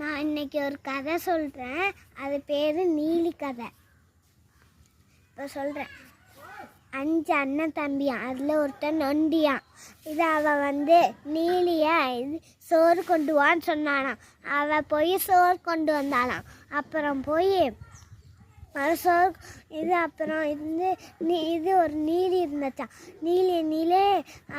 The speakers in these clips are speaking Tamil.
நான் இன்னைக்கு ஒரு கதை சொல்கிறேன் அது பேர் நீலி கதை. இப்போ சொல்கிறேன் அஞ்சு அண்ணன் தம்பியான் அதில் ஒருத்தன் நொண்டியான் இது அவள் வந்து நீலியை இது சோறு கொண்டு வான்னு சொன்னானாம். அவள் போய் சோறு கொண்டு வந்தாளாம். அப்புறம் போய் சோறு இது அப்புறம் இது நீ இது ஒரு நீலி இருந்துச்சான் நீலி நீலே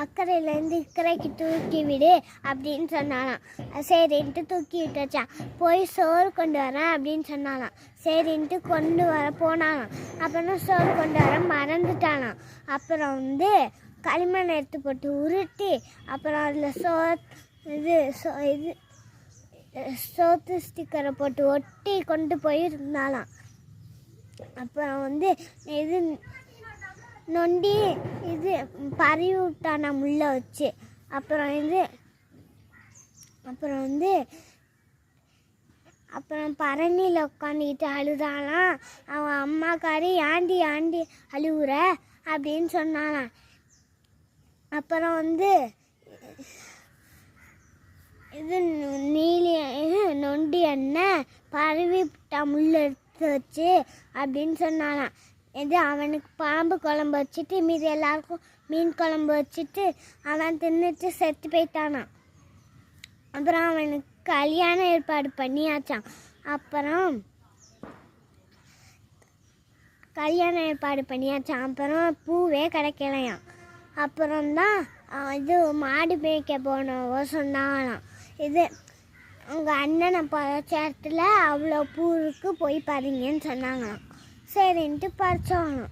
அக்கறையிலேருந்து இக்கரைக்கு தூக்கி விடு அப்படின்னு சொன்னாலாம் சரின்ட்டு தூக்கி விட்டுச்சான் போய் சோறு கொண்டு வரேன் அப்படின்னு சொன்னாலாம் சரின்ட்டு கொண்டு வர போனாலாம் அப்புறம் சோறு கொண்டு வர மறந்துட்டானாம். அப்புறம் வந்து களிமண் எடுத்து போட்டு உருட்டி அப்புறம் அதில் சோ இது சோ இது சோத்து ஸ்டிக்கரை போட்டு ஒட்டி கொண்டு போய் இருந்தாலாம் அப்புறம் வந்து இது நொண்டி இது பறி விட்டான முள்ளை வச்சு. அப்புறம் இது அப்புறம் வந்து அப்புறம் பரணியில் உட்காந்துக்கிட்டு அழுதாலாம் அவன் அம்மாக்காரி ஆண்டி ஆண்டி அழுகுற அப்படின்னு சொன்னாலாம் அப்புறம் வந்து இது நீலி இது நொண்டி அண்ணன் பரவி முள்ள எடுத்து வச்சு அப்படின்னு சொன்னானாம். இது அவனுக்கு பாம்பு குழம்பு வச்சுட்டு மீதி எல்லாருக்கும் மீன் குழம்பு வச்சுட்டு அவன் தின்னுட்டு செத்து போயிட்டானான் அப்புறம் அவனுக்கு கல்யாண ஏற்பாடு பண்ணியாச்சான் அப்புறம் கல்யாண ஏற்பாடு பண்ணியாச்சான் அப்புறம் பூவே கிடைக்கலையாம். அப்புறம்தான் இது மாடு மேய்க்க போனவோ சொன்னாலாம் இது உங்கள் அண்ணனை பறிச்ச இடத்துல அவ்வளோ பூ இருக்கு போய் பறிங்கன்னு சொன்னாங்களாம். சரின்ட்டு பறிச்சோங்க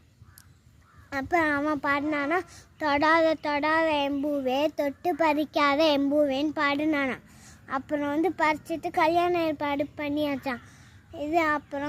அப்புறம் அவன் பாடினானா தொடாத தொடாத எம்பூவே தொட்டு பறிக்காத எம்பூவேன்னு பாடினானா அப்புறம் வந்து பறிச்சிட்டு கல்யாண ஏற்பாடு பண்ணியாச்சான் இது அப்புறம்